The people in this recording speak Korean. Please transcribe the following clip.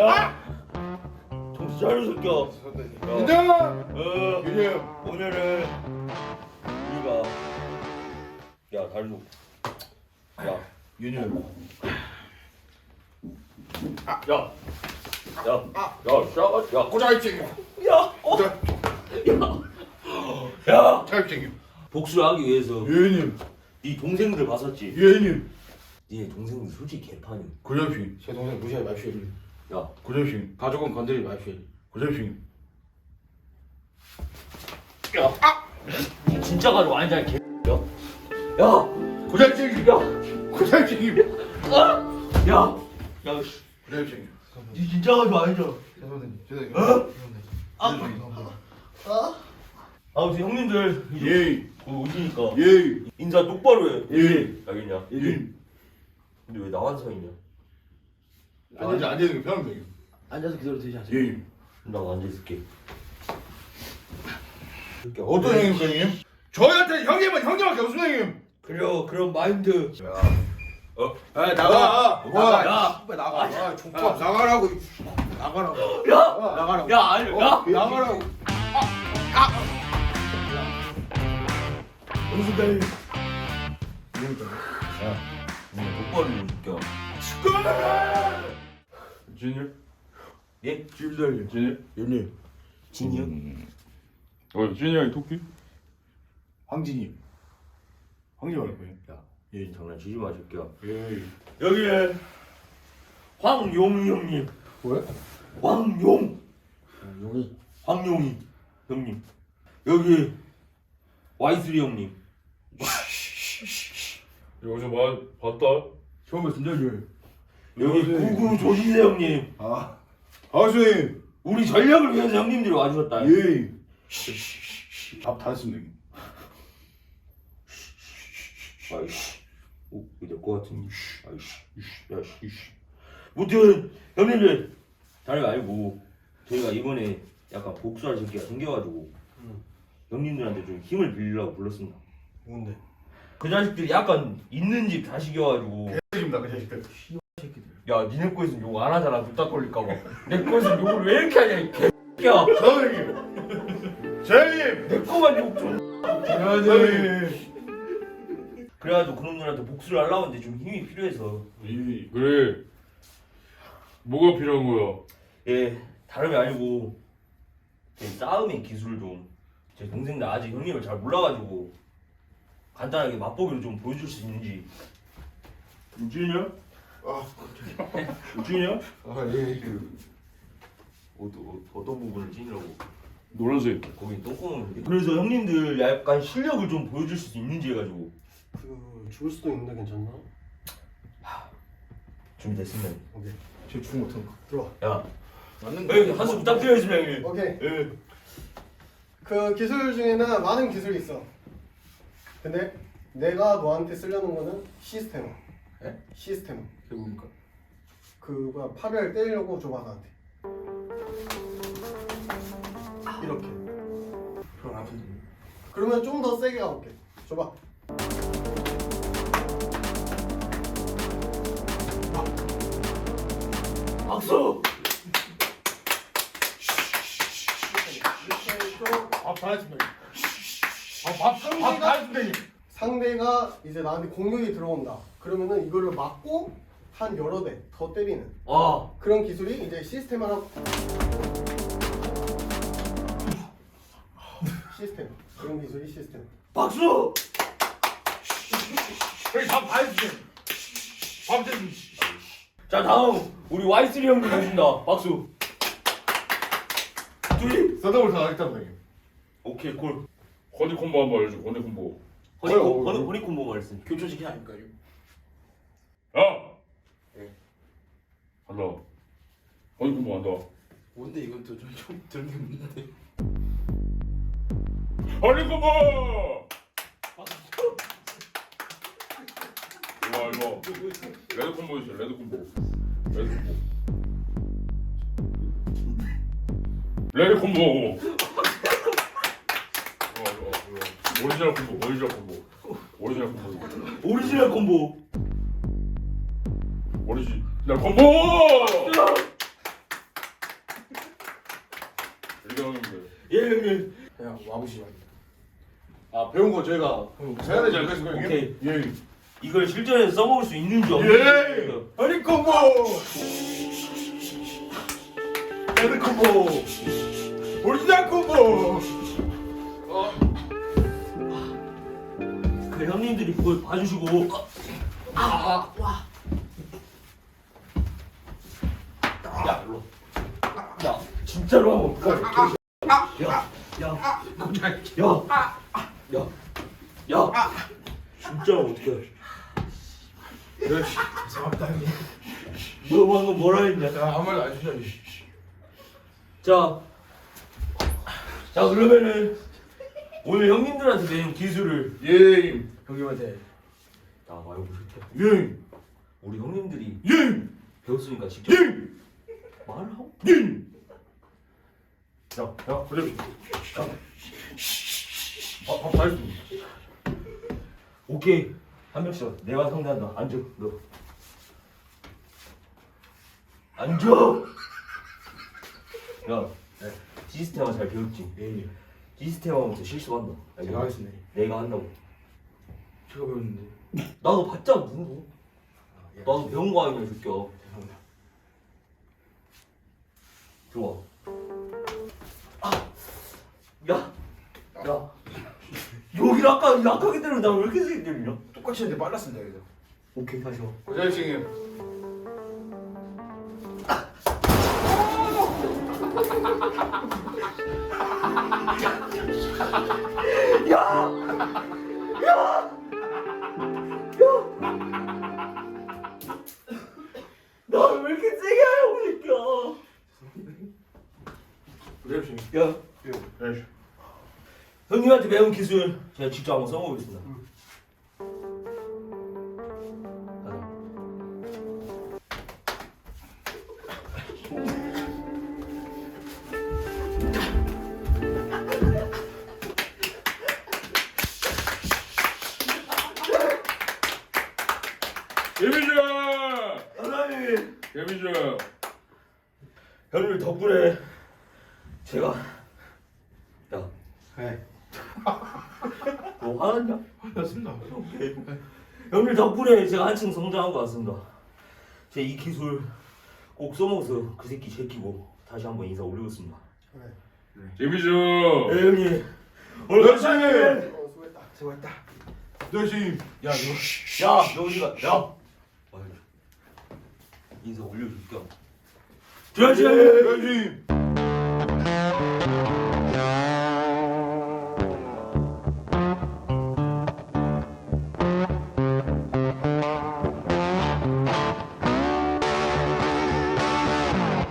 야! 정신 차려 새끼야. 야, 인정! 어, 윤영 오늘은 우리가 야 달로 야 윤영 야, 야, 야, 싸가, 야, 고자입쟁이 야, 어, 야, 야, 자입쟁이 복수를 하기 위해서 윤영 네 동생들 봤었지? 윤영 네 동생들 솔직히 개판이. 고자입쟁이 제 동생 무시하지 마십시오. 야, 고자입쟁이 가족은 건드리지 마십시오. 고자입쟁이 야, 아, 니 진짜 가지고 아니잖아 개. 야, 야, 고자입쟁이 야, 고자입쟁이 아, 야, 야, 씨, 고자입쟁이 니 진짜 가지고 아니잖아. 죄송합니다 죄송해요 어? 죄송합니다 아무튼 형님들 이제 예예 곧 오시니까 예. 인사 똑바로 해. 예. 알겠냐? 예. 근데 왜 나만 서 있냐? 앉아 앉아 있는 게 편합니다 형님. 앉아서 그대로 드시하세요. 예나 앉아 있을게. 이렇게 어떤 형님입니까 형님? 저희한테 형님은 형님밖에 없습니다 형님 그래 그런 마인드. 아 나가 나가. 야. 씨발, 나가. 아 족밥 나가라고 나가라고 야, 나가라고. 야 아니, 야. 나가라고 무슨 날? 야, 너 똑바로 좀시 켜. 진일? 예? 진일? 형님 진이요? 어, 진이 형이 토끼? 황진이 황진이 할 거예요 야, 예 장난치지 마, 새끼야. 예. 여기는 황용 형님. 뭐야? 황용. 용이. 황용이 형님. 여기 Y3 형님. 여기서 마, 봤다? 처음 뵙습니 여기 구구 조진세 형님. 아 아수님 우리 전력을 위해서 형님들이 와주셨다. 예 밥다 했습니다 형님 아이씨. 오, 이거 될것 같은데. 아이씨. 이씨, 야, 씨, 이씨. 무튼 형님들 다름 알고 저희가 이번에 약간 복수할 새끼가 생겨가지고 형님들한테 좀 힘을 빌리려고 불렀습니다. 뭔데? 그 자식들이 약간 있는 집 자식이어가지고 책임다 그 자식들 야 니네 거에서는 욕안 하잖아. 뚝딱 걸릴까 봐. 내 거에서는 욕을 왜 이렇게 하냐 이 개X야. 사장님 사장님! 내 거만 욕좀. 사장님. 그래가지고 그놈 들한테 복수를 하려고 하는데 좀 힘이 필요해서. 이, 그래. 뭐가 필요한 거야? 예 다름이 아니고 제 싸움의 기술 좀 제 동생들 아직 형님을 잘 몰라가지고 간단하게 맛보기로 좀 보여줄 수 있는지. 우진이야? 아 우진이야? 아예 어떤, 어떤 부분을 찌냐고 노란색. 거기 똥구멍인데 그래서 형님들 약간 실력을 좀 보여줄 수 있는지 해가지고 그 죽을 수도 있는데 괜찮나? 준비됐습니다 오케이. 제 죽은 못한 거 들어와. 야 맞는 여기 한수 부탁드리겠습니다 형님 오케이. 예. 그 기술 중에는 많은 기술이 있어. 근데 내가 너한테 쓰려는 거는 시스템. 에? 시스템. 그게 뭡니까? 그거 파별 때리려고 줘봐 나한테. 이렇게. 그럼 아픈데. 그러면 좀 더 세게 가볼게. 줘봐. 박수 밥다 했습니다 아밥다 했습니다 상대가 이제 나한테 공격이 들어온다. 그러면은 이거를 막고 한 여러 대 더 때리는 와 그런 기술이 이제 시스템 하나. 시스템. 그런 기술이 시스템. 박수! 밥다 했습니다 밥 됐습니다 자 다음 우리 Y3 형님 오신다. 박수. 둘이? 서더블 다 했답니다 형님 오케이 콜 건디 콤보 한번 알려줘, 건디 콤보. 허니콤 허니 허니 콤보 말씀 교조식 해야 하니까 이거. 야! 예. 간다. 건디 콤보 간다. 뭔데 이건 또좀 들리는데. 건디 콤보! 이거 이거. 레드 콤보 있어, 레드 콤보. 레드 콤보. 레드 콤보. 이거, 이거, 이거. 오리지널 콤보, 오리지널 콤보. 오리지널 콤보. 오리지널 콤보 오리지널 콤보! 형님들. 예 형님 그냥 와보시죠. 아 배운 거 저희가 해야 되지 않겠습니까? 오케이. 예. 이걸 실전에서 써먹을 수 있는지 예. 없는지 아니 콤보. 헤드 콤보. 오리지널 콤보. 그 형님들이 그걸 봐주시고 아, 야 일로 야 진짜로 한번 야야 야 야 야 진짜로 어떻게 역시 죄송합니다 형님. 너 방금 뭐라 했냐 야 아무 말도 안 주셔. 자, 자 그러면은 오늘 형님들한테 배운 기술을 예 형님. 형님한테 나 말고 싶다. 예. 우리 형님들이 예. 배웠으니까 직접 예. 말을 하고. 예 형님. 자, 야, 그래. 아, 아, 말씀. 오케이. 한 명씩 내가 상대한다. 앉아, 너. 앉아. 야, 시스템화 잘 배웠지? 예 형님. 시스템화부터 실수한다. 야, 제가 하겠습니다. 내가 한다고. 제가 배웠는데. 나도 봤잖아, 거. 아, 예. 나도 배운 거 아니야, 새끼야. 죄송합니다. 들어와. 아, 야, 야. 여기 아까 약하게 때리는 나왜 이렇게 세게 때리냐? 똑같이 했는데 빨랐습니다 여기서. 오케이, 다시 와. 고자식 형님. 나 야. 야, 예. 형님한테 배운 기술 제가 직접 한번 써보겠습니다. 가자. 개미주. 하나님, 개미주. 형님 덕분에 제가 야, 네. 너 화났냐? 맞습니다. 형님 덕분에 제가 한층 성장한 것 같습니다. 제 이 기술 꼭 써먹어서 그 새끼 제끼고 다시 한번 인사 올리겠습니다. 개미주. 네 형님 오늘 역시! 감사합니다. 어, 수고했다. 수고했다. 고자식 형님. 야 너, 야 너희가 야 아유, 인사 올려줄게. 고자식 형님.